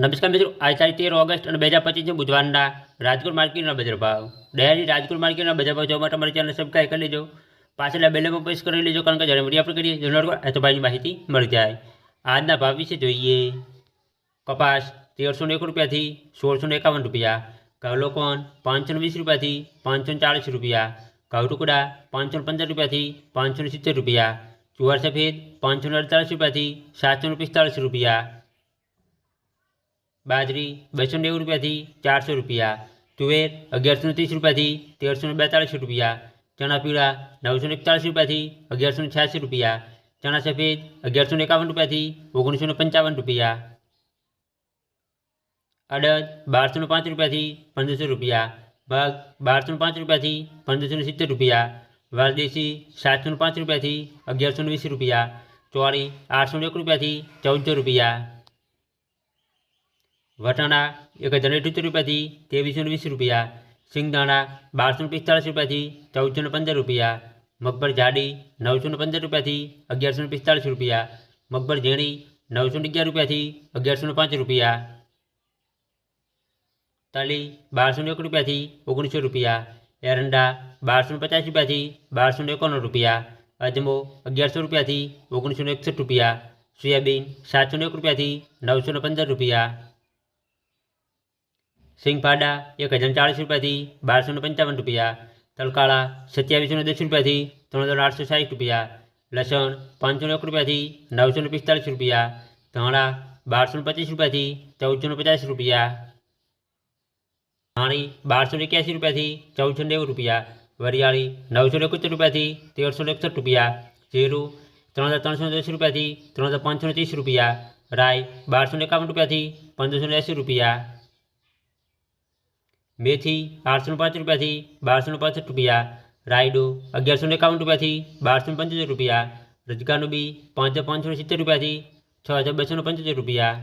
નબજકા મે જો આ 13 ઓગસ્ટ અને 2025 ને બુધવારના રાજગુર માર્કેટનો બજાર ભાવ દયાલી રાજગુર માર્કેટના બજાર ભાવ જો તમારા ચેનલને સબસ્ક્રાઇબ કરી લેજો પાછલા બેલે પર બુસ્કર કરી લેજો કારણ કે જ્યારે મીડિયા પર કરીએ જનરલ આ તો બાયની માહિતી મળી જાય આજના ભાવ વિશે જોઈએ કપાસ 1301 રૂપિયા થી 1651 રૂપિયા ઘલોકોન 520 રૂપિયા થી 535 રૂપિયા ઘાટુકડા 515 રૂપિયા થી 570 રૂપિયા ચુવાર સફેદ 5240 રૂપિયા થી 745 રૂપિયા બાજરી બસો નેવું રૂપિયાથી ચારસો રૂપિયા તુવેર અગિયારસો ત્રીસ રૂપિયાથી તેરસો બેતાળીસ રૂપિયા ચણા પીળા નવસો એકતાળીસ રૂપિયાથી અગિયારસો છ્યાસી રૂપિયા ચણા સફેદ અગિયારસો એકાવન રૂપિયાથી ઓગણીસો પંચાવન રૂપિયા અડદ બારસો પાંચ રૂપિયાથી પંદરસો રૂપિયા મગ બારસો પાંચ રૂપિયાથી પંદરસો સિત્તેર રૂપિયા વાલદેશી સાતસો પાંચ રૂપિયાથી અગિયારસો વીસ રૂપિયા ચોળી આઠસો એક રૂપિયાથી ચૌદસો રૂપિયા वटाणा एक हज़ार अठ्यूत रुपया थी तेवीस सौ वीस रुपया सींगदाणा बार सौ पिस्तालीस रुपया थी चौदह सौ पंद्रह रुपया मगबर जाडी नौ सौ पंद्रह रुपया थी अगियार सौ पिस्तालीस रुपया मगबर झेणी नौ सौ अगर रुपया थी अगियार सौ पांच रुपया ताली बार सौ एक रुपया थी ओगनीस सौ रुपया एरंडा बार सौ पचास रुपया थी बार सौ एक रुपया अजमो अगियार सौ रुपया थी ओगनीस सौ एकसठ रुपया सोयाबीन सात सौ एक रुपया थी नौ सौ पंद्रह रुपया सिंगफाडा एक हज़ार चालीस रुपया थी बारह सौ पंचावन रुपया तलकाड़ा सत्यावीस सौ दस रुपया थी तरह हज़ार आठ सौ साठ रुपया लसन पाँच सौ एक रुपया थी नौ सौ पिस्तालीस रुपया धाड़ा बार सौ पच्चीस रुपया थी चौदह सौ पचास रुपया धाणी बार सौ इक्यासी रुपया थी चौदह सौ नेव रुपया वरियाली नौ सौ एकहत्तर रुपया थी तेरह सौ इकसठ रुपया जीरू तरह हज़ार तरह सौ दस रुपया थी तरह हज़ार पाँच सौ तीस रुपया राय बार सौ एकवन रुपया थी पंद्रह सौ अस्सी रुपया મેથી આઠસો પાંચ રૂપિયાથી બારસો પાસઠ રૂપિયા રાયડો અગિયારસો એકાવન રૂપિયાથી બારસો પંચોતેર રૂપિયા રજગાનું બી પાંચ પાંચસો સિત્તેર રૂપિયાથી છ હજાર બસો પંચોતેર રૂપિયા